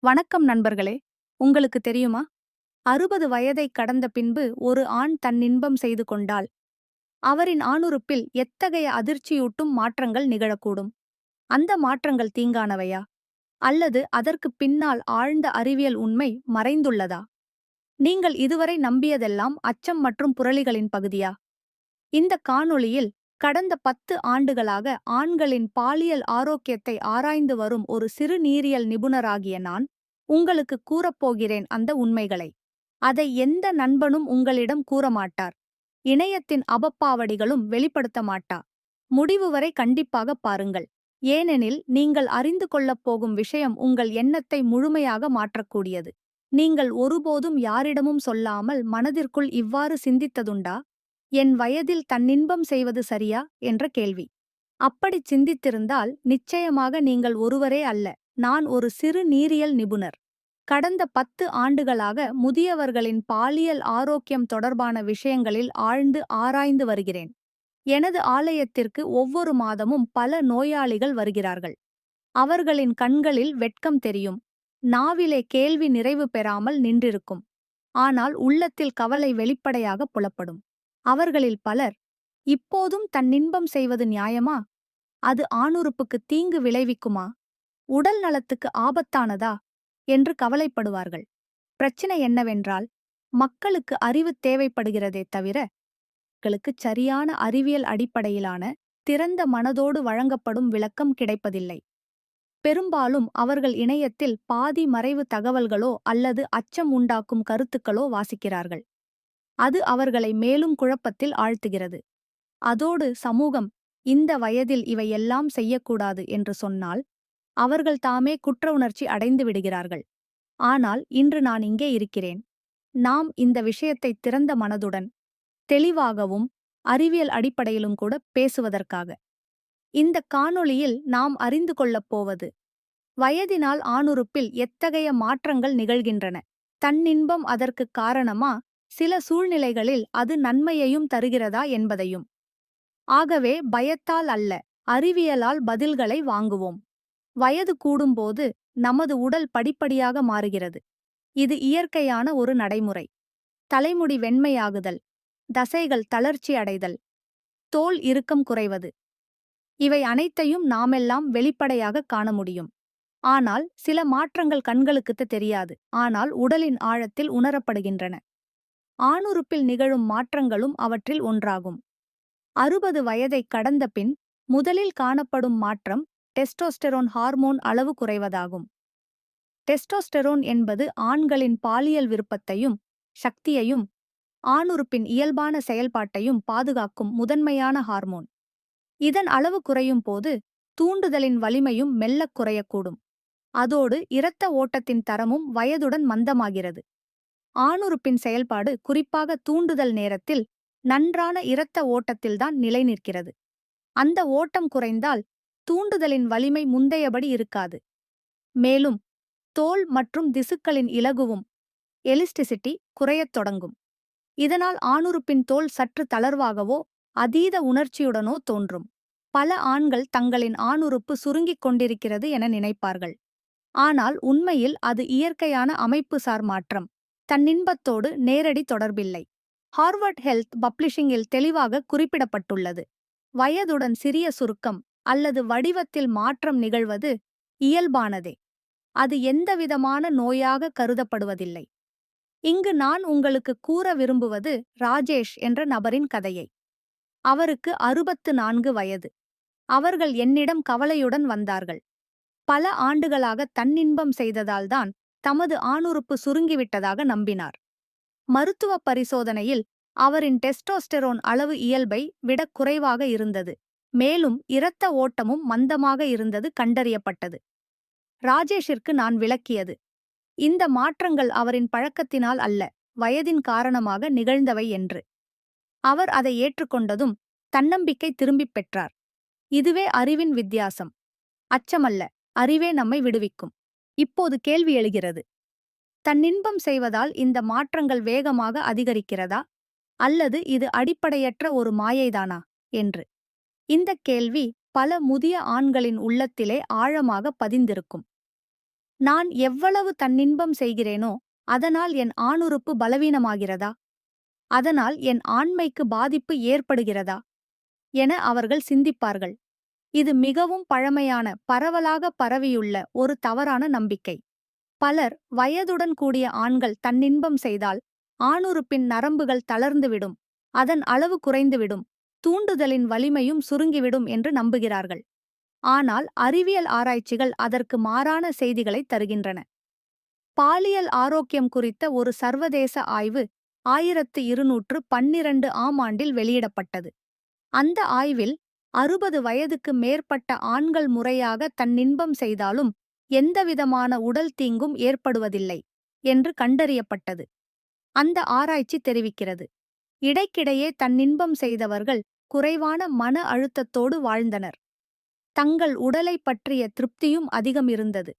வணக்கம் நண்பர்களே. உங்களுக்கு தெரியுமா? அறுபது வயதை கடந்த பின்பு ஒரு ஆண் தன் இன்பம் செய்து கொண்டால் அவரின் ஆணுறுப்பில் எத்தகைய அதிர்ச்சியூட்டும் மாற்றங்கள் நிகழக்கூடும். அந்த மாற்றங்கள் தீங்கானவையா? அல்லது அதற்குப் பின்னால் ஆழ்ந்த அறிவியல் உண்மை மறைந்துள்ளதா? நீங்கள் இதுவரை நம்பியதெல்லாம் அச்சம் மற்றும் புரளிகளின் பகுதியா? இந்த காணொளியில் கடந்த பத்து ஆண்டுகளாக ஆண்களின் பாலியல் ஆரோக்கியத்தை ஆராய்ந்து வரும் ஒரு சிறுநீரியல் நிபுணராகிய நான் உங்களுக்கு கூறப்போகிறேன் அந்த உண்மைகளை. அதை எந்த நண்பனும் உங்களிடம் கூறமாட்டார். இணையத்தின் அபப்பாவடிகளும் வெளிப்படுத்த மாட்டா. முடிவு வரை கண்டிப்பாக பாருங்கள். ஏனெனில் நீங்கள் அறிந்து கொள்ளப் போகும் விஷயம் உங்கள் எண்ணத்தை முழுமையாக மாற்றக்கூடியது. நீங்கள் ஒருபோதும் யாரிடமும் சொல்லாமல் மனதிற்குள் இவ்வாறு சிந்தித்ததுண்டா? என் வயதில் தன்னின்பம் செய்வது சரியா? என்ற கேள்வி. அப்படிச் சிந்தித்திருந்தால் நிச்சயமாக நீங்கள் ஒருவரே அல்ல. நான் ஒரு சிறு நீரியல் நிபுணர். கடந்த பத்து ஆண்டுகளாக முதியவர்களின் பாலியல் ஆரோக்கியம் தொடர்பான விஷயங்களில் ஆழ்ந்து ஆராய்ந்து வருகிறேன். எனது ஆலயத்திற்கு ஒவ்வொரு மாதமும் பல நோயாளிகள் வருகிறார்கள். அவர்களின் கண்களில் வெட்கம் தெரியும். நாவிலே கேள்வி நிறைவு பெறாமல் நின்றிருக்கும். ஆனால் உள்ளத்தில் கவலை வெளிப்படையாக புலப்படும். அவர்களில் பலர் இப்போதும் தன்னின்பம் செய்வது நியாயமா? அது ஆணுறுப்புக்கு தீங்கு விளைவிக்குமா? உடல் நலத்துக்கு ஆபத்தானதா? என்று கவலைப்படுவார்கள். பிரச்சனை என்னவென்றால் மக்களுக்கு அறிவு தேவைப்படுகிறதே தவிர மக்களுக்கு சரியான அறிவியல் அடிப்படையிலான திறந்த மனதோடு வழங்கப்படும் விளக்கம் கிடைப்பதில்லை. பெரும்பாலும் அவர்கள் இணையத்தில் பாதி மறைவு தகவல்களோ அல்லது அச்சம் உண்டாக்கும் கருத்துக்களோ வாசிக்கிறார்கள். அது அவர்களை மேலும் குழப்பத்தில் ஆழ்த்துகிறது. அதோடு சமூகம் இந்த வயதில் இவையெல்லாம் செய்யக்கூடாது என்று சொன்னால் அவர்கள் தாமே குற்ற உணர்ச்சி அடைந்து விடுகிறார்கள். ஆனால் இன்று நான் இங்கே இருக்கிறேன். நாம் இந்த விஷயத்தை திறந்த மனதுடன் தெளிவாகவும் அறிவியல் அடிப்படையிலும் கூட பேசுவதற்காக. இந்த காணொளியில் நாம் அறிந்து கொள்ளப் போவது வயதினால் ஆணுறுப்பில் எத்தகைய மாற்றங்கள் நிகழ்கின்றன தன்னின்பம் அதற்குக் காரணமா சில சூழ்நிலைகளில் அது நன்மையையும் தருகிறதா என்பதையும். ஆகவே பயத்தால் அல்ல அறிவியலால் பதில்களை வாங்குவோம். வயது கூடும்போது நமது உடல் படிப்படியாக மாறுகிறது. இது இயற்கையான ஒரு நடைமுறை. தலைமுடி வெண்மையாகுதல் தசைகள் தளர்ச்சி அடைதல் தோல் இறுக்கம் குறைவது. இவை அனைத்தையும் நாமெல்லாம் வெளிப்படையாக காண முடியும். ஆனால் சில மாற்றங்கள் கண்களுக்குத் தெரியாது ஆனால் உடலின் ஆழத்தில் உணரப்படுகின்றன. ஆணுறுப்பில் நிகழும் மாற்றங்களும் அவற்றில் ஒன்றாகும். அறுபது வயதைக் கடந்த பின் முதலில் காணப்படும் மாற்றம் டெஸ்டோஸ்டெரோன் ஹார்மோன் அளவு குறைவதாகும். டெஸ்டோஸ்டெரோன் என்பது ஆண்களின் பாலியல் விருப்பத்தையும் சக்தியையும் ஆணுறுப்பின் இயல்பான செயல்பாட்டையும் பாதுகாக்கும் முதன்மையான ஹார்மோன். இதன் அளவு குறையும் போது தூண்டுதலின் வலிமையும் மெல்லக் குறையக்கூடும். அதோடு இரத்த ஓட்டத்தின் தரமும் வயதுடன் மந்தமாகிறது. ஆணுறுப்பின் செயல்பாடு குறிப்பாக தூண்டுதல் நேரத்தில் நன்றான இரத்த ஓட்டத்தில்தான் நிலை நிற்கிறது அந்த ஓட்டம் குறைந்தால் தூண்டுதலின் வலிமை முந்தையபடி இருக்காது. மேலும் தோல் மற்றும் திசுக்களின் இலகுவும் எலிஸ்டிசிட்டி குறையத் தொடங்கும். இதனால் ஆணுறுப்பின் தோல் சற்று தளர்வாகவோ அதீத உணர்ச்சியுடனோ தோன்றும். பல ஆண்கள் தங்களின் ஆணுறுப்பு சுருங்கிக் கொண்டிருக்கிறது என நினைப்பார்கள். ஆனால் உண்மையில் அது இயற்கையான அமைப்புசார் மாற்றம். தன்னின்பத்தோடு நேரடி தொடர்பில்லை. ஹார்வர்ட் ஹெல்த் பப்ளிஷிங்கில் தெளிவாக குறிப்பிடப்பட்டுள்ளது. வயதுடன் சிறிய சுருக்கம் அல்லது வடிவத்தில் மாற்றம் நிகழ்வது இயல்பானதே. அது எந்தவிதமான நோயாக கருதப்படுவதில்லை. இங்கு நான் உங்களுக்கு கூற விரும்புவது ராஜேஷ் என்ற நபரின் கதையை. அவருக்கு அறுபத்து நான்கு வயது. அவர்கள் என்னிடம் கவலையுடன் வந்தார்கள். பல ஆண்டுகளாக தன்னின்பம் செய்ததால்தான் தமது ஆணுறுப்பு சுருங்கிவிட்டதாக நம்பினார். மருத்துவ பரிசோதனையில் அவரின் டெஸ்டோஸ்டெரோன் அளவு இயல்பை விட குறைவாக இருந்தது. மேலும் இரத்த ஓட்டமும் மந்தமாக இருந்தது கண்டறியப்பட்டது. ராஜேஷிற்கு நான் விளக்கியது இந்த மாற்றங்கள் அவரின் பழக்கத்தினால் அல்ல வயதின் காரணமாக நிகழ்ந்தவை என்று. அவர் அதை ஏற்றுக்கொண்டதும் தன்னம்பிக்கை திரும்பிப் பெற்றார். இதுவே அறிவின் வித்தியாசம். அச்சமல்ல அறிவே நம்மை விடுவிக்கும். இப்போது கேள்வி எழுகிறது. தன்னின்பம் செய்வதால் இந்த மாற்றங்கள் வேகமாக அதிகரிக்கிறதா? அல்லது இது அடிப்படையற்ற ஒரு மாயைதானா? என்று. இந்த கேள்வி பல முதிய ஆண்களின் உள்ளத்திலே ஆழமாக பதிந்திருக்கும். நான் எவ்வளவு தன்னின்பம் செய்கிறேனோ அதனால் என் ஆணுறுப்பு பலவீனமாகிறதா? அதனால் என் ஆண்மைக்கு பாதிப்பு ஏற்படுகிறதா? என அவர்கள் சிந்திப்பார்கள். இது மிகவும் பழமையான பரவலாக பரவியுள்ள ஒரு தவறான நம்பிக்கை. பலர் வயதுடன் கூடிய ஆண்கள் தன்னின்பம் செய்தால் ஆணுறுப்பின் நரம்புகள் தளர்ந்துவிடும் அதன் அளவு குறைந்துவிடும் தூண்டுதலின் வலிமையும் சுருங்கிவிடும் என்று நம்புகிறார்கள். ஆனால் அறிவியல் ஆராய்ச்சிகள் அதற்கு மாறான செய்திகளை தருகின்றன. பாலியல் ஆரோக்கியம் குறித்த ஒரு சர்வதேச ஆய்வு ஆயிரத்து இருநூற்று பன்னிரண்டு ஆம் ஆண்டில் வெளியிடப்பட்டது. அந்த ஆய்வில் அறுபது வயதுக்கு மேற்பட்ட ஆண்கள் முறையாக தன்னின்பம் செய்தாலும் எந்தவிதமான உடல் தீங்கும் ஏற்படுவதில்லை என்று கண்டறியப்பட்டது. அந்த ஆராய்ச்சி தெரிவிக்கிறது. இடைக்கிடையே தன்னின்பம் செய்தவர்கள் குறைவான மன அழுத்தத்தோடு வாழ்ந்தனர். தங்கள் உடலை பற்றிய திருப்தியும் அதிகம் இருந்தது.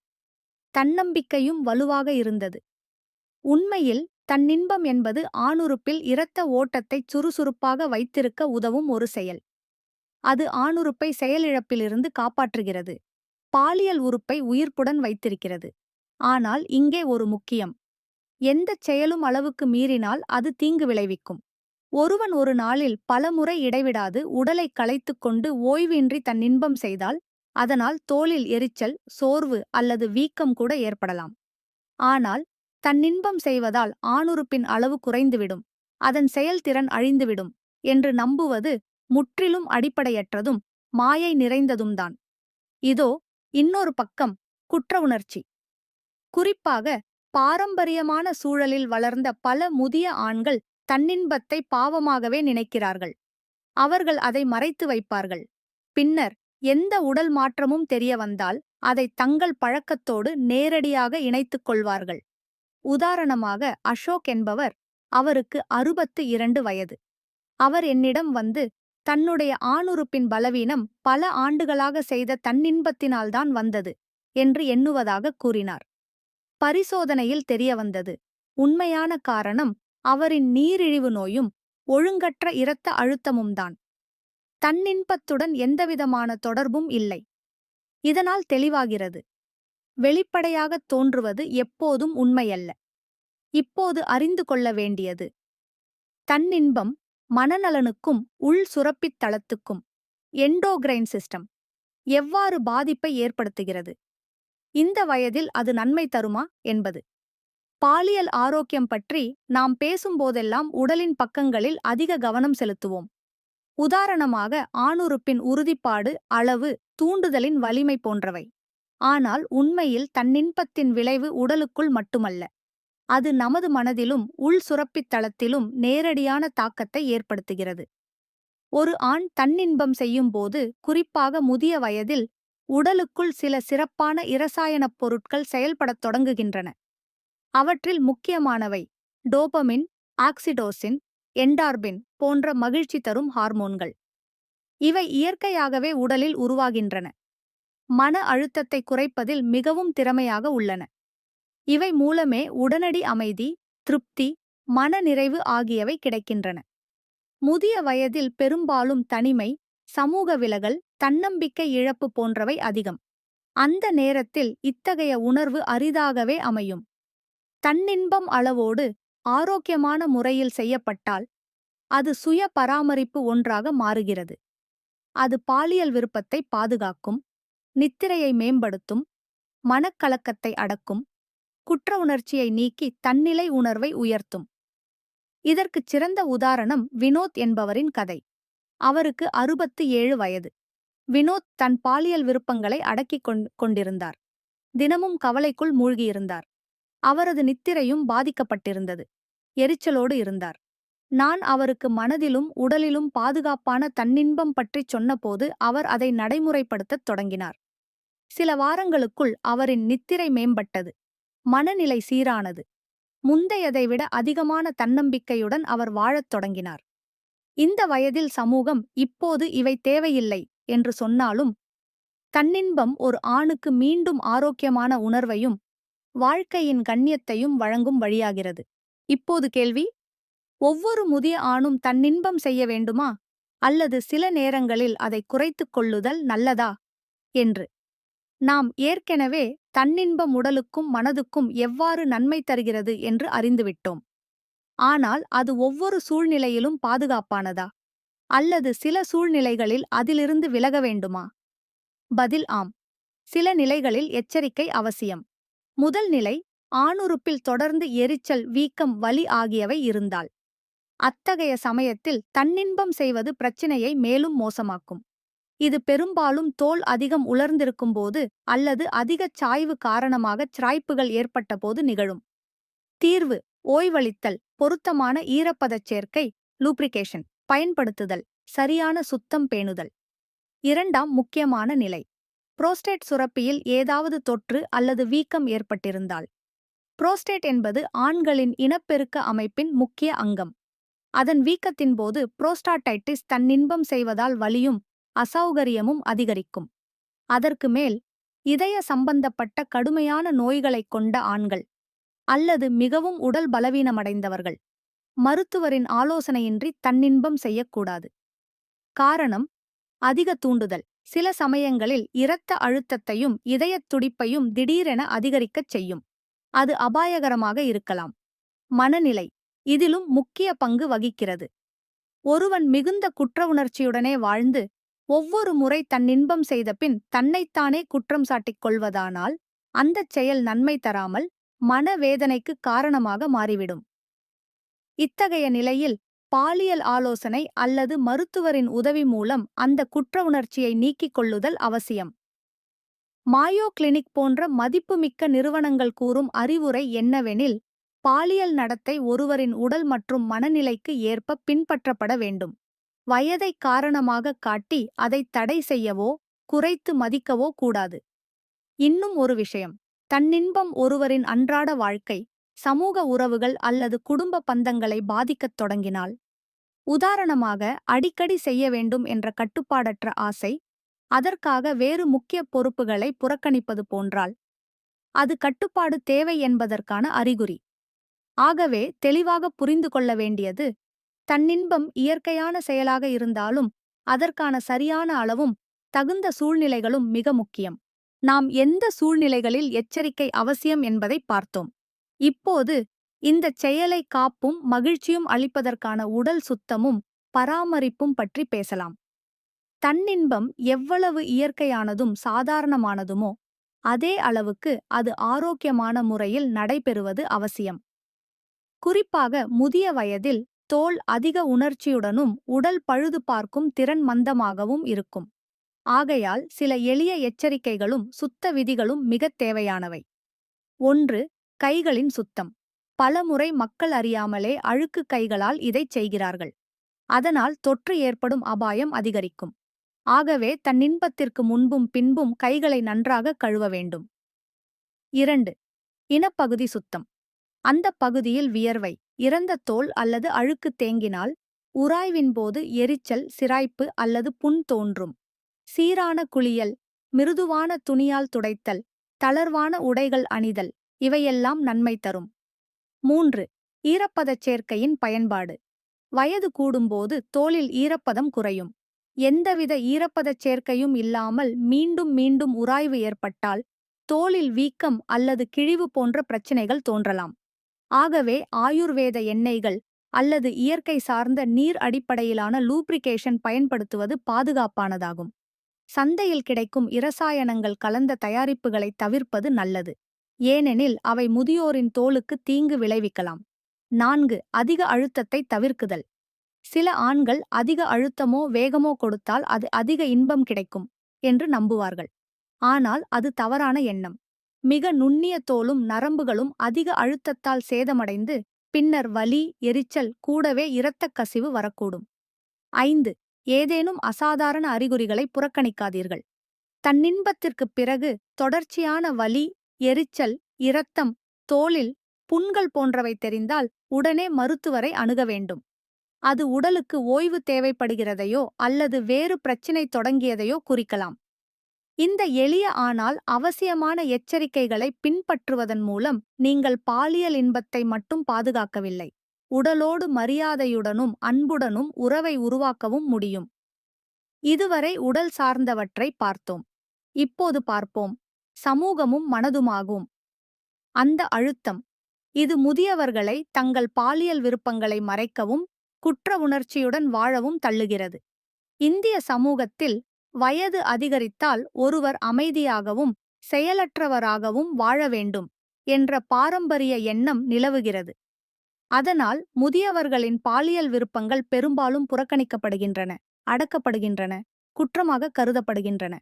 தன்னம்பிக்கையும் வலுவாக இருந்தது. உண்மையில் தன்னின்பம் என்பது ஆணுறுப்பில் இரத்த ஓட்டத்தைச் சுறுசுறுப்பாக வைத்திருக்க உதவும் ஒரு செயல். அது ஆணுறுப்பை செயலிழப்பிலிருந்து காப்பாற்றுகிறது. பாலியல் உறுப்பை உயிர்ப்புடன் வைத்திருக்கிறது. ஆனால் இங்கே ஒரு முக்கியம். எந்தச் செயலும் அளவுக்கு மீறினால் அது தீங்கு விளைவிக்கும். ஒருவன் ஒரு நாளில் பலமுறை இடைவிடாது உடலை களைத்துக் கொண்டு ஓய்வின்றி தன் இன்பம் செய்தால் அதனால் தோளில் எரிச்சல் சோர்வு அல்லது வீக்கம் கூட ஏற்படலாம். ஆனால் தன்னின்பம் செய்வதால் ஆணுறுப்பின் அளவு குறைந்துவிடும். அதன் செயல்திறன் அழிந்துவிடும் என்று நம்புவது முற்றிலும் அடிப்படையற்றதும் மாயை நிறைந்ததும்தான். இதோ இன்னொரு பக்கம் குற்ற உணர்ச்சி. குறிப்பாக பாரம்பரியமான சூழலில் வளர்ந்த பல முதிய ஆண்கள் தன்னின்பத்தை பாவமாகவே நினைக்கிறார்கள். அவர்கள் அதை மறைத்து வைப்பார்கள். பின்னர் எந்த உடல் மாற்றமும் தெரிய வந்தால் அதை தங்கள் பழக்கத்தோடு நேரடியாக இணைத்துக் கொள்வார்கள். உதாரணமாக அசோக் என்பவர் அவருக்கு அறுபத்து இரண்டு வயது. அவர் என்னிடம் வந்து தன்னுடைய ஆணுறுப்பின் பலவீனம் பல ஆண்டுகளாக செய்த தன்னின்பத்தினால்தான் வந்தது என்று எண்ணுவதாக கூறினார். பரிசோதனையில் தெரியவந்தது. உண்மையான காரணம் அவரின் நீரிழிவு நோயும் ஒழுங்கற்ற இரத்த அழுத்தமும்தான். தன்னின்பத்துடன் எந்தவிதமான தொடர்பும் இல்லை. இதனால் தெளிவாகிறது. வெளிப்படையாகத் தோன்றுவது எப்போதும் உண்மையல்ல. இப்போது அறிந்து கொள்ள வேண்டியது. தன்னின்பம் மனநலனுக்கும் உள் சுரப்பித் தளத்துக்கும் எண்டோகிரைன் சிஸ்டம் எவ்வாறு பாதிப்பை ஏற்படுத்துகிறது? இந்த வயதில் அது நன்மை தருமா என்பது. பாலியல் ஆரோக்கியம் பற்றி நாம் பேசும்போதெல்லாம் உடலின் பக்கங்களில் அதிக கவனம் செலுத்துவோம். உதாரணமாக ஆணுறுப்பின் உறுதிப்பாடு அளவு தூண்டுதலின் வலிமை போன்றவை. ஆனால் உண்மையில் தன்னின்பத்தின் விளைவு உடலுக்குள் மட்டுமல்ல. அது நமது மனதிலும் உள் சுரப்பித் தளத்திலும் நேரடியான தாக்கத்தை ஏற்படுத்துகிறது. ஒரு ஆண் தன்னின்பம் செய்யும்போது குறிப்பாக முதிய வயதில் உடலுக்குள் சில சிறப்பான இரசாயனப் பொருட்கள் செயல்படத் தொடங்குகின்றன. அவற்றில் முக்கியமானவை டோபமின் ஆக்சிடோசின் என்டார்பின் போன்ற மகிழ்ச்சி தரும் ஹார்மோன்கள். இவை இயற்கையாகவே உடலில் உருவாகின்றன. மன அழுத்தத்தை குறைப்பதில் மிகவும் திறமையாக உள்ளன. இவை மூலமே உடனடி அமைதி திருப்தி மனநிறைவு ஆகியவை கிடைக்கின்றன. முதிய வயதில் பெரும்பாலும் தனிமை சமூக விலகல் தன்னம்பிக்கை இழப்பு போன்றவை அதிகம். அந்த நேரத்தில் இத்தகைய உணர்வு அரிதாகவே அமையும். தன்னின்பம் அளவோடு ஆரோக்கியமான முறையில் செய்யப்பட்டால் அது சுய பராமரிப்பு ஒன்றாக மாறுகிறது. அது பாலியல் விருப்பத்தை பாதுகாக்கும் நித்திரையை மேம்படுத்தும் மனக்கலக்கத்தை அடக்கும் குற்ற உணர்ச்சியை நீக்கி தன்னிலை உணர்வை உயர்த்தும். இதற்குச் சிறந்த உதாரணம் வினோத் என்பவரின் கதை. அவருக்கு அறுபத்து ஏழு வயது. வினோத் தன் பாலியல் விருப்பங்களை அடக்கிக் கொண்டிருந்தார். தினமும் கவலைக்குள் மூழ்கியிருந்தார். அவரது நித்திரையும் பாதிக்கப்பட்டிருந்தது. எரிச்சலோடு இருந்தார். நான் அவருக்கு மனதிலும் உடலிலும் பாதுகாப்பான தன்னின்பம் பற்றிச் சொன்னபோது அவர் அதை நடைமுறைப்படுத்தத் தொடங்கினார். சில வாரங்களுக்குள் அவரின் நித்திரை மேம்பட்டது. மனநிலை சீரானது. முந்தையதை விட அதிகமான தன்னம்பிக்கையுடன் அவர் வாழத் தொடங்கினார். இந்த வயதில் சமூகம் இப்போது இவை தேவையில்லை என்று சொன்னாலும் தன்னின்பம் ஒரு ஆணுக்கு மீண்டும் ஆரோக்கியமான உணர்வையும் வாழ்க்கையின் கண்ணியத்தையும் வழங்கும் வழியாகிறது. இப்போது கேள்வி ஒவ்வொரு முதிய ஆணும் தன்னின்பம் செய்ய வேண்டுமா? அல்லது சில நேரங்களில் அதை குறைத்துக் கொள்ளுதல் நல்லதா? என்று. நாம் ஏற்கெனவே தன்னின்பம் உடலுக்கும் மனதுக்கும் எவ்வாறு நன்மை தருகிறது என்று அறிந்துவிட்டோம். ஆனால் அது ஒவ்வொரு சூழ்நிலையிலும் பாதுகாப்பானதா? அல்லது சில சூழ்நிலைகளில் அதிலிருந்து விலக வேண்டுமா? பதில் ஆம். சில நிலைகளில் எச்சரிக்கை அவசியம். முதல் நிலை ஆணுறுப்பில் தொடர்ந்து எரிச்சல் வீக்கம் வலி ஆகியவை இருந்தால். அத்தகைய சமயத்தில் தன்னின்பம் செய்வது பிரச்சினையை மேலும் மோசமாக்கும். இது பெரும்பாலும் தோல் அதிகம் உலர்ந்திருக்கும் போது அல்லது அதிக சாய்வு காரணமாக சிராய்ப்புகள் ஏற்பட்டபோது நிகழும். தீர்வு ஓய்வளித்தல் பொருத்தமான ஈரப்பதச் சேர்க்கை லூப்ரிகேஷன் பயன்படுத்துதல் சரியான சுத்தம் பேணுதல். இரண்டாம் முக்கியமான நிலை. புரோஸ்டேட் சுரப்பியில் ஏதாவது தொற்று அல்லது வீக்கம் ஏற்பட்டிருந்தால். புரோஸ்டேட் என்பது ஆண்களின் இனப்பெருக்க அமைப்பின் முக்கிய அங்கம். அதன் வீக்கத்தின் போது புரோஸ்டாடைட்டிஸ் தன்னின்பம் செய்வதால் வலியும் அசௌகரியமும் அதிகரிக்கும். அதற்கு மேல் இதய சம்பந்தப்பட்ட கடுமையான நோய்களைக் கொண்ட ஆண்கள் அல்லது மிகவும் உடல் பலவீனமடைந்தவர்கள் மருத்துவரின் ஆலோசனையின்றி தன்னின்பம் செய்யக்கூடாது. காரணம் அதிக தூண்டுதல். சில சமயங்களில் இரத்த அழுத்தத்தையும் இதயத் துடிப்பையும் திடீரென அதிகரிக்கச் செய்யும். அது அபாயகரமாக இருக்கலாம். மனநிலை இதிலும் முக்கிய பங்கு வகிக்கிறது. ஒருவன் மிகுந்த குற்ற உணர்ச்சியுடனே வாழ்ந்து ஒவ்வொரு முறை தன்னின்பம் செய்தபின் தன்னைத்தானே குற்றம் சாட்டிக் கொள்வதானால் அந்தச் செயல் நன்மை தராமல் மனவேதனைக்கு காரணமாக மாறிவிடும். இத்தகைய நிலையில் பாலியல் ஆலோசனை அல்லது மருத்துவரின் உதவி மூலம் அந்த குற்ற உணர்ச்சியை நீக்கிக் கொள்ளுதல் அவசியம். மாயோ கிளினிக் போன்ற மதிப்புமிக்க நிறுவனங்கள் கூறும் அறிவுரை என்னவெனில் பாலியல் நடத்தை ஒருவரின் உடல் மற்றும் மனநிலைக்கு ஏற்ப பின்பற்றப்பட வேண்டும். வயதை காரணமாக காட்டி அதை தடை செய்யவோ குறைத்து மதிக்கவோ கூடாது. இன்னும் ஒரு விஷயம். தன்னின்பம் ஒருவரின் அன்றாட வாழ்க்கை சமூக உறவுகள் அல்லது குடும்ப பந்தங்களை பாதிக்கத் தொடங்கினால். உதாரணமாக அடிக்கடி செய்ய வேண்டும் என்ற கட்டுப்பாடற்ற ஆசை அதற்காக வேறு முக்கிய பொறுப்புகளை புறக்கணிப்பது போன்றால். அது கட்டுப்பாடு தேவை என்பதற்கான அறிகுறி. ஆகவே தெளிவாக புரிந்து கொள்ள வேண்டியது தன்னின்பம் இயற்கையான செயலாக இருந்தாலும் அதற்கான சரியான அளவும் தகுந்த சூழ்நிலைகளும் மிக முக்கியம். நாம் எந்த சூழ்நிலைகளில் எச்சரிக்கை அவசியம் என்பதை பார்த்தோம். இப்போது இந்தச் செயலை காப்பும் மகிழ்ச்சியும் அளிப்பதற்கான உடல் சுத்தமும் பராமரிப்பும் பற்றி பேசலாம். தன்னின்பம் எவ்வளவு இயற்கையானதும் சாதாரணமானதுமோ அதே அளவுக்கு அது ஆரோக்கியமான முறையில் நடைபெறுவது அவசியம். குறிப்பாக முதிய வயதில் தோல் அதிக உணர்ச்சியுடனும் உடல் பழுது பார்க்கும் திறன் மந்தமாகவும் இருக்கும். ஆகையால் சில எளிய எச்சரிக்கைகளும் சுத்த விதிகளும் மிகத் தேவையானவை. ஒன்று கைகளின் சுத்தம். பலமுறை மக்கள் அறியாமலே அழுக்கு கைகளால் இதைச் செய்கிறார்கள். அதனால் தொற்று ஏற்படும் அபாயம் அதிகரிக்கும். ஆகவே தன்னின்பத்திற்கு முன்பும் பின்பும் கைகளை நன்றாக கழுவ வேண்டும். இரண்டு இனப்பகுதி சுத்தம். அந்த பகுதியில் வியர்வை. இறந்த தோல் அல்லது அழுக்கு தேங்கினால் உராய்வின் போது எரிச்சல் சிராய்ப்பு அல்லது புண் தோன்றும். சீரான குளியல் மிருதுவான துணியால் துடைத்தல் தளர்வான உடைகள் அணிதல் இவையெல்லாம் நன்மை தரும். மூன்று ஈரப்பதச் சேர்க்கையின் பயன்பாடு. வயது கூடும்போது தோலில் ஈரப்பதம் குறையும். எந்தவித ஈரப்பதச் சேர்க்கையும் இல்லாமல் மீண்டும் மீண்டும் உராய்வு ஏற்பட்டால் தோலில் வீக்கம் அல்லது கிழிவு போன்ற பிரச்சினைகள் தோன்றலாம். ஆகவே ஆயுர்வேத எண்ணெய்கள் அல்லது இயற்கை சார்ந்த நீர் அடிப்படையிலான லூப்ரிகேஷன் பயன்படுத்துவது பாதுகாப்பானதாகும். சந்தையில் கிடைக்கும் இரசாயனங்கள் கலந்த தயாரிப்புகளை தவிர்ப்பது நல்லது. ஏனெனில் அவை முதியோரின் தோலுக்கு தீங்கு விளைவிக்கலாம். நான்கு அதிக அழுத்தத்தை தவிர்க்குதல். சில ஆண்கள் அதிக அழுத்தமோ வேகமோ கொடுத்தால் அது அதிக இன்பம் கிடைக்கும் என்று நம்புவார்கள். ஆனால் அது தவறான எண்ணம். மிக நுண்ணிய தோலும் நரம்புகளும் அதிக அழுத்தத்தால் சேதமடைந்து பின்னர் வலி எரிச்சல் கூடவே இரத்தக் கசிவு வரக்கூடும். ஐந்து ஏதேனும் அசாதாரண அறிகுறிகளை புறக்கணிக்காதீர்கள். தன்னின்பத்திற்குப் பிறகு தொடர்ச்சியான வலி எரிச்சல் இரத்தம் தோலில் புண்கள் போன்றவை தெரிந்தால் உடனே மருத்துவரை அணுக வேண்டும். அது உடலுக்கு ஓய்வு தேவைப்படுகிறதையோ அல்லது வேறு பிரச்சினை தொடங்கியதையோ குறிக்கலாம். இந்த எளிய ஆனால் அவசியமான எச்சரிக்கைகளை பின்பற்றுவதன் மூலம் நீங்கள் பாலியல் இன்பத்தை மட்டும் பாதுகாக்கவில்லை உடலோடு மரியாதையுடனும் அன்புடனும் உறவை உருவாக்கவும் முடியும். இதுவரை உடல் சார்ந்தவற்றை பார்த்தோம். இப்போது பார்ப்போம். சமூகமும் மனதுமாகும். அந்த அழுத்தம். இது முதியவர்களை தங்கள் பாலியல் விருப்பங்களை மறைக்கவும் குற்ற உணர்ச்சியுடன் வாழவும் தள்ளுகிறது. இந்திய சமூகத்தில் வயது அதிகரித்தால் ஒருவர் அமைதியாகவும் செயலற்றவராகவும் வாழ வேண்டும் என்ற பாரம்பரிய எண்ணம் நிலவுகிறது. அதனால் முதியவர்களின் பாலியல் விருப்பங்கள் பெரும்பாலும் புறக்கணிக்கப்படுகின்றன அடக்கப்படுகின்றன குற்றமாக கருதப்படுகின்றன.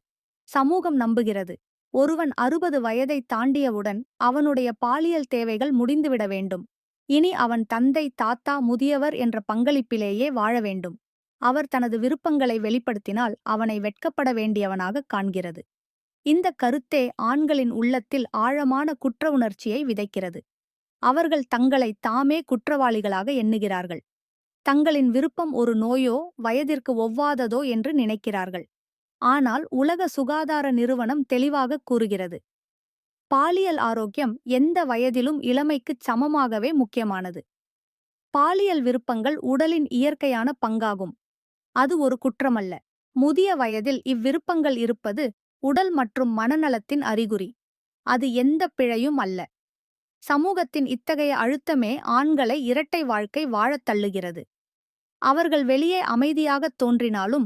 சமூகம் நம்புகிறது. ஒருவன் அறுபது வயதை தாண்டியவுடன் அவனுடைய பாலியல் தேவைகள் முடிந்துவிட வேண்டும். இனி அவன் தந்தை தாத்தா முதியவர் என்ற பங்களிப்பிலேயே வாழ வேண்டும். அவர் தனது விருப்பங்களை வெளிப்படுத்தினால் அவனை வெட்கப்பட வேண்டியவனாகக் காண்கிறது. இந்த கருத்தே ஆண்களின் உள்ளத்தில் ஆழமான குற்ற உணர்ச்சியை விதைக்கிறது. அவர்கள் தங்களை தாமே குற்றவாளிகளாக எண்ணுகிறார்கள். தங்களின் விருப்பம் ஒரு நோயோ வயதிற்கு ஒவ்வாததோ என்று நினைக்கிறார்கள். ஆனால் உலக சுகாதார நிறுவனம் தெளிவாக கூறுகிறது. பாலியல் ஆரோக்கியம் எந்த வயதிலும் இளமைக்குச் சமமாகவே முக்கியமானது. பாலியல் விருப்பங்கள் உடலின் இயற்கையான பங்காகும். அது ஒரு குற்றமல்ல. முதிய வயதில் இவ்விருப்பங்கள் இருப்பது உடல் மற்றும் மனநலத்தின் அறிகுறி. அது எந்த பிழையும் அல்ல. சமூகத்தின் இத்தகைய அழுத்தமே ஆண்களை இரட்டை வாழ்க்கை வாழத் தள்ளுகிறது. அவர்கள் வெளியே அமைதியாகத் தோன்றினாலும்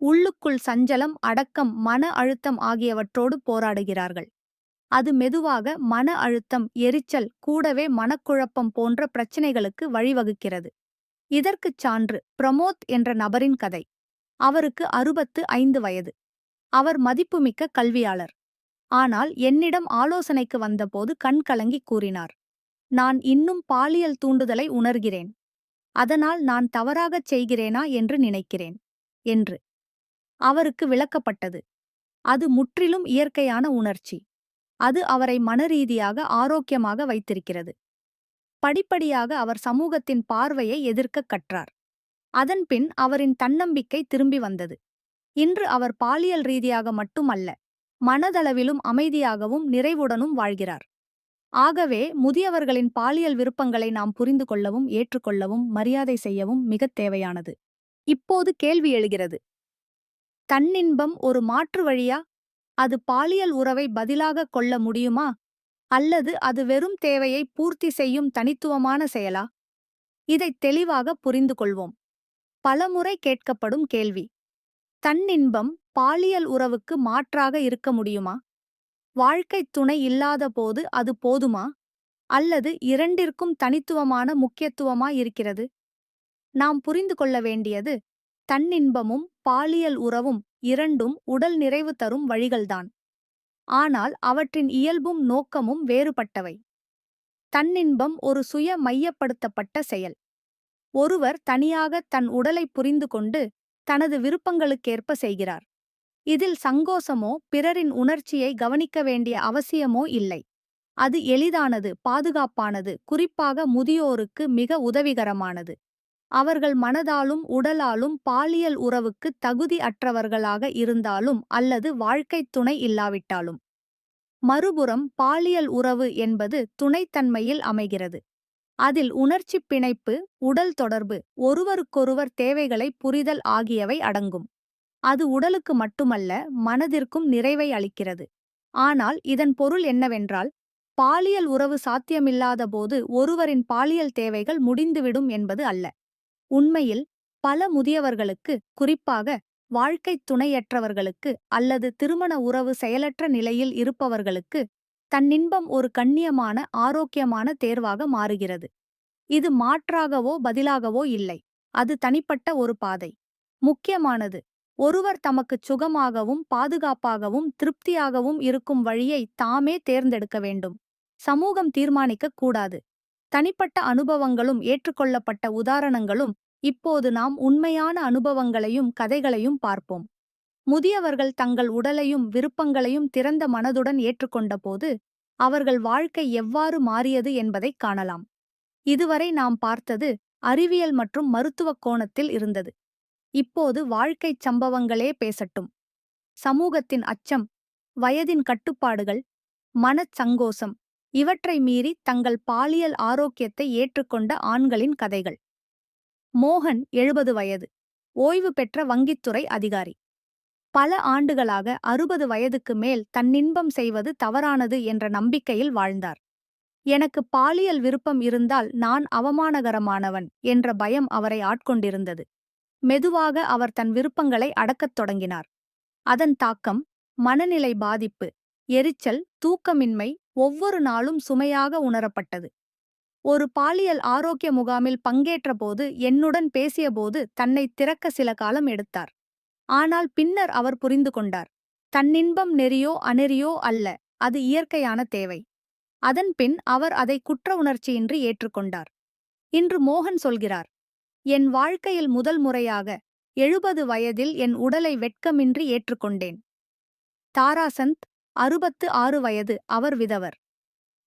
உள்ளுக்குள் சஞ்சலம் அடக்கம் மன அழுத்தம் ஆகியவற்றோடு போராடுகிறார்கள். அது மெதுவாக மன அழுத்தம் எரிச்சல் கூடவே மனக்குழப்பம் போன்ற பிரச்சினைகளுக்கு வழிவகுக்கிறது. இதற்குச் சான்று பிரமோத் என்ற நபரின் கதை. அவருக்கு அறுபத்து ஐந்து வயது. அவர் மதிப்புமிக்க கல்வியாளர். ஆனால் என்னிடம் ஆலோசனைக்கு வந்தபோது கண் கலங்கி கூறினார் நான் இன்னும் பாலியல் தூண்டுதலை உணர்கிறேன். அதனால் நான் தவறாகச் செய்கிறேனா என்று நினைக்கிறேன் என்று. அவருக்கு விளக்கப்பட்டது அது முற்றிலும் இயற்கையான உணர்ச்சி. அது அவரை மனரீதியாக ஆரோக்கியமாக வைத்திருக்கிறது. படிப்படியாக அவர் சமூகத்தின் பார்வையை எதிர்க்கக் கற்றார். அதன்பின் அவரின் தன்னம்பிக்கை திரும்பி வந்தது. இன்று அவர் பாலியல் ரீதியாக மட்டுமல்ல மனதளவிலும் அமைதியாகவும் நிறைவுடனும் வாழ்கிறார். ஆகவே முதியவர்களின் பாலியல் விருப்பங்களை நாம் புரிந்து கொள்ளவும் ஏற்றுக்கொள்ளவும் மரியாதை செய்யவும் மிகத் தேவையானது. இப்போது கேள்வி எழுகிறது. தன்னின்பம் ஒரு மாற்று வழியா? அது பாலியல் உறவை பதிலாக கொள்ள முடியுமா? அல்லது அது வெறும் தேவையை பூர்த்தி செய்யும் தனித்துவமான செயலா? இதை தெளிவாக புரிந்து கொள்வோம். பலமுறை கேட்கப்படும் கேள்வி. தன்னின்பம் பாலியல் உறவுக்கு மாற்றாக இருக்க முடியுமா? வாழ்க்கைத் துணை இல்லாதபோது அது போதுமா? அல்லது இரண்டிற்கும் தனித்துவமான முக்கியத்துவமா இருக்கிறது? நாம் புரிந்து கொள்ள வேண்டியது தன்னின்பமும் பாலியல் உறவும் இரண்டும் உடல் நிறைவு தரும் வழிகள்தான். ஆனால் அவற்றின் இயல்பும் நோக்கமும் வேறுபட்டவை. தன்னின்பம் ஒரு சுய மையப்படுத்தப்பட்ட செயல். ஒருவர் தனியாக தன் உடலை புரிந்து கொண்டு தனது விருப்பங்களுக்கேற்ப செய்கிறார். இதில் சங்கோசமோ பிறரின் உணர்ச்சியை கவனிக்க வேண்டிய அவசியமோ இல்லை. அது எளிதானது பாதுகாப்பானது குறிப்பாக முதியோருக்கு மிக உதவிகரமானது. அவர்கள் மனதாலும் உடலாலும் பாலியல் உறவுக்கு தகுதி அற்றவர்களாக இருந்தாலும் அல்லது வாழ்க்கைத் துணை இல்லாவிட்டாலும். மறுபுறம் பாலியல் உறவு என்பது துணைத்தன்மையில் அமைகிறது. அதில் உணர்ச்சிப் பிணைப்பு உடல் தொடர்பு ஒருவருக்கொருவர் தேவைகளை புரிதல் ஆகியவை அடங்கும். அது உடலுக்கு மட்டுமல்ல மனதிற்கும் நிறைவை அளிக்கிறது. ஆனால் இதன் பொருள் என்னவென்றால் பாலியல் உறவு சாத்தியமில்லாதபோது ஒருவரின் பாலியல் தேவைகள் முடிந்துவிடும் என்பது அல்ல. உண்மையில் பல முதியவர்களுக்கு குறிப்பாக வாழ்க்கைத் துணையற்றவர்களுக்கு அல்லது திருமண உறவு செயலற்ற நிலையில் இருப்பவர்களுக்கு தன்னின்பம் ஒரு கண்ணியமான ஆரோக்கியமான தேர்வாக மாறுகிறது. இது மாற்றாகவோ பதிலாகவோ இல்லை. அது தனிப்பட்ட ஒரு பாதை. முக்கியமானது ஒருவர் தமக்குச் சுகமாகவும் பாதுகாப்பாகவும் திருப்தியாகவும் இருக்கும் வழியை தாமே தேர்ந்தெடுக்க வேண்டும். சமூகம் தீர்மானிக்கக் கூடாது. தனிப்பட்ட அனுபவங்களும் ஏற்றுக்கொள்ளப்பட்ட உதாரணங்களும் இப்போது நாம் உண்மையான அனுபவங்களையும் கதைகளையும் பார்ப்போம். முதியவர்கள் தங்கள் உடலையும் விருப்பங்களையும் திறந்த மனதுடன் ஏற்றுக்கொண்டபோது அவர்கள் வாழ்க்கை எவ்வாறு மாறியது என்பதைக் காணலாம். இதுவரை நாம் பார்த்தது அறிவியல் மற்றும் மருத்துவக் கோணத்தில் இருந்தது. இப்போது வாழ்க்கைச் சம்பவங்களே பேசட்டும். சமூகத்தின் அச்சம் வயதின் கட்டுப்பாடுகள் மனச் சங்கோசம் இவற்றை மீறி தங்கள் பாலியல் ஆரோக்கியத்தை ஏற்றுக்கொண்ட ஆண்களின் கதைகள். மோகன் எழுபது வயது. ஓய்வு பெற்ற வங்கித்துறை அதிகாரி. பல ஆண்டுகளாக அறுபது வயதுக்கு மேல் தன்னின்பம் செய்வது தவறானது என்ற நம்பிக்கையில் வாழ்ந்தார். எனக்கு பாலியல் விருப்பம் இருந்தால் நான் அவமானகரமானவன் என்ற பயம் அவரை ஆட்கொண்டிருந்தது. மெதுவாக அவர் தன் விருப்பங்களை அடக்கத் தொடங்கினார். அதன் தாக்கம் மனநிலை பாதிப்பு எரிச்சல் தூக்கமின்மை ஒவ்வொரு நாளும் சுமையாக உணரப்பட்டது. ஒரு பாலியல் ஆரோக்கிய முகாமில் பங்கேற்றபோது என்னுடன் பேசியபோது தன்னை திறக்க சில காலம் எடுத்தார். ஆனால் பின்னர் அவர் புரிந்து கொண்டார். தன்னின்பம் நெறியோ அநெறியோ அல்ல அது இயற்கையான தேவை. அதன்பின் அவர் அதை குற்ற உணர்ச்சியின்றி ஏற்றுக்கொண்டார். இன்று மோகன் சொல்கிறார் என் வாழ்க்கையில் முதல் முறையாக எழுபது வயதில் என் உடலை வெட்கமின்றி ஏற்றுக்கொண்டேன். தாராசந்த் அறுபத்து ஆறு வயது அவர் விதவர்.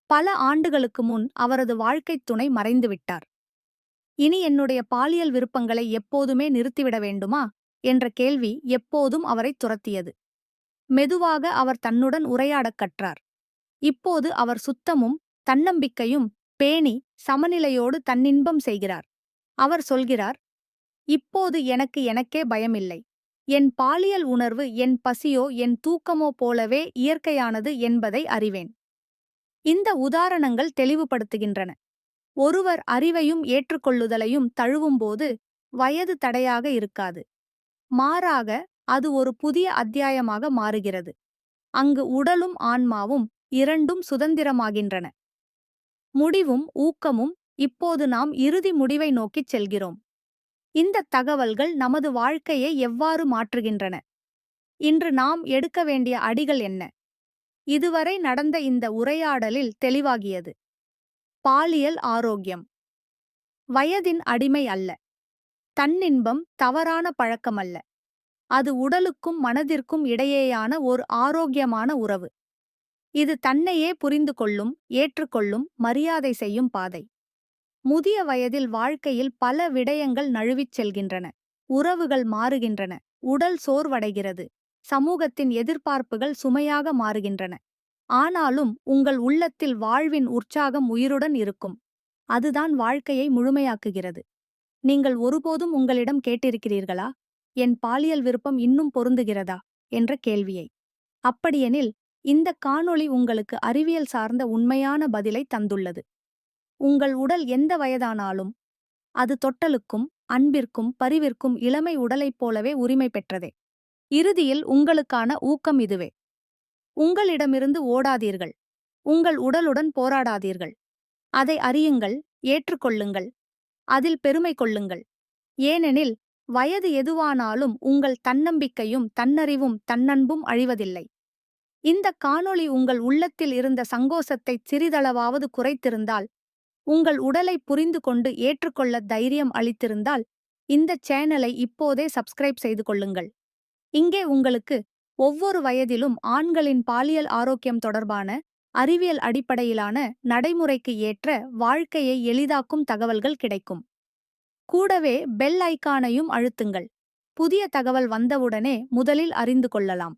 பல ஆண்டுகளுக்கு முன் அவரது வாழ்க்கைத் துணை மறைந்துவிட்டார் இனி என்னுடைய பாலியல் விருப்பங்களை எப்போதுமே நிறுத்திவிட வேண்டுமா? என்ற கேள்வி எப்போதும் அவரை துரத்தியது. மெதுவாக அவர் தன்னுடன் உரையாடக் கற்றார். இப்போது அவர் சுத்தமும் தன்னம்பிக்கையும் பேணி சமநிலையோடு தன்னின்பம் செய்கிறார். அவர் சொல்கிறார் இப்போது எனக்கு எனக்கே பயமில்லை. என் பாலியல் உணர்வு என் பசியோ என் தூக்கமோ போலவே இயற்கையானது என்பதை அறிவேன். இந்த உதாரணங்கள் தெளிவுபடுத்துகின்றன. ஒருவர் அறிவையும் ஏற்றுக்கொள்ளுதலையும் தழுவும்போது வயது தடையாக இருக்காது. மாறாக அது ஒரு புதிய அத்தியாயமாக மாறுகிறது. அங்கு உடலும் ஆன்மாவும் இரண்டும் சுதந்திரமாகின்றன. முடிவும் ஊக்கமும் இப்போது நாம் இறுதி முடிவை நோக்கிச் செல்கிறோம். இந்த தகவல்கள் நமது வாழ்க்கையை எவ்வாறு மாற்றுகின்றன? இன்று நாம் எடுக்க வேண்டிய அடிகள் என்ன? இதுவரை நடந்த இந்த உரையாடலில் தெளிவாகியது. பாலியல் ஆரோக்கியம். வயதின் அடிமை அல்ல. தன்னின்பம் தவறான பழக்கமல்ல. அது உடலுக்கும் மனதிற்கும் இடையேயான ஒரு ஆரோக்கியமான உறவு. இது தன்னையே புரிந்து கொள்ளும் ஏற்றுக்கொள்ளும் மரியாதை செய்யும் பாதை. முதிய வயதில் வாழ்க்கையில் பல விடயங்கள் நழுவிச் செல்கின்றன. உறவுகள் மாறுகின்றன. உடல் சோர்வடைகிறது. சமூகத்தின் எதிர்பார்ப்புகள் சுமையாக மாறுகின்றன. ஆனாலும் உங்கள் உள்ளத்தில் வாழ்வின் உற்சாகம் உயிருடன் இருக்கும். அதுதான் வாழ்க்கையை முழுமையாக்குகிறது. நீங்கள் ஒருபோதும் உங்களிடம் கேட்டிருக்கிறீர்களா? என் பாலியல் விருப்பம் இன்னும் பொருந்துகிறதா? என்ற கேள்வியை. அப்படியெனில் இந்த காணொளி உங்களுக்கு அறிவியல் சார்ந்த உண்மையான பதிலை தந்துள்ளது. உங்கள் உடல் எந்த வயதானாலும் அது தொட்டலுக்கும் அன்பிற்கும் பரிவிற்கும் இளமை உடலைப் போலவே உரிமை பெற்றதே. இறுதியில் உங்களுக்கான ஊக்கம் இதுவே. உங்களிடமிருந்து ஓடாதீர்கள். உங்கள் உடலுடன் போராடாதீர்கள். அதை அறியுங்கள் ஏற்றுக்கொள்ளுங்கள். அதில் பெருமை கொள்ளுங்கள். ஏனெனில் வயது எதுவானாலும் உங்கள் தன்னம்பிக்கையும் தன்னறிவும் தன்னன்பும் அழிவதில்லை. இந்த காணொளி உங்கள் உள்ளத்தில் இருந்த சங்கோசத்தை சிறிதளவாவது குறைத்திருந்தால் உங்கள் உடலை புரிந்து கொண்டு ஏற்றுக்கொள்ள தைரியம் அளித்திருந்தால் இந்த சேனலை இப்போதே சப்ஸ்கிரைப் செய்து கொள்ளுங்கள். இங்கே உங்களுக்கு ஒவ்வொரு வயதிலும் ஆண்களின் பாலியல் ஆரோக்கியம் தொடர்பான அறிவியல் அடிப்படையிலான நடைமுறைக்கு ஏற்ற வாழ்க்கையை எளிதாக்கும் தகவல்கள் கிடைக்கும். கூடவே பெல் ஐக்கானையும் அழுத்துங்கள். புதிய தகவல் வந்தவுடனே முதலில் அறிந்து கொள்ளலாம்.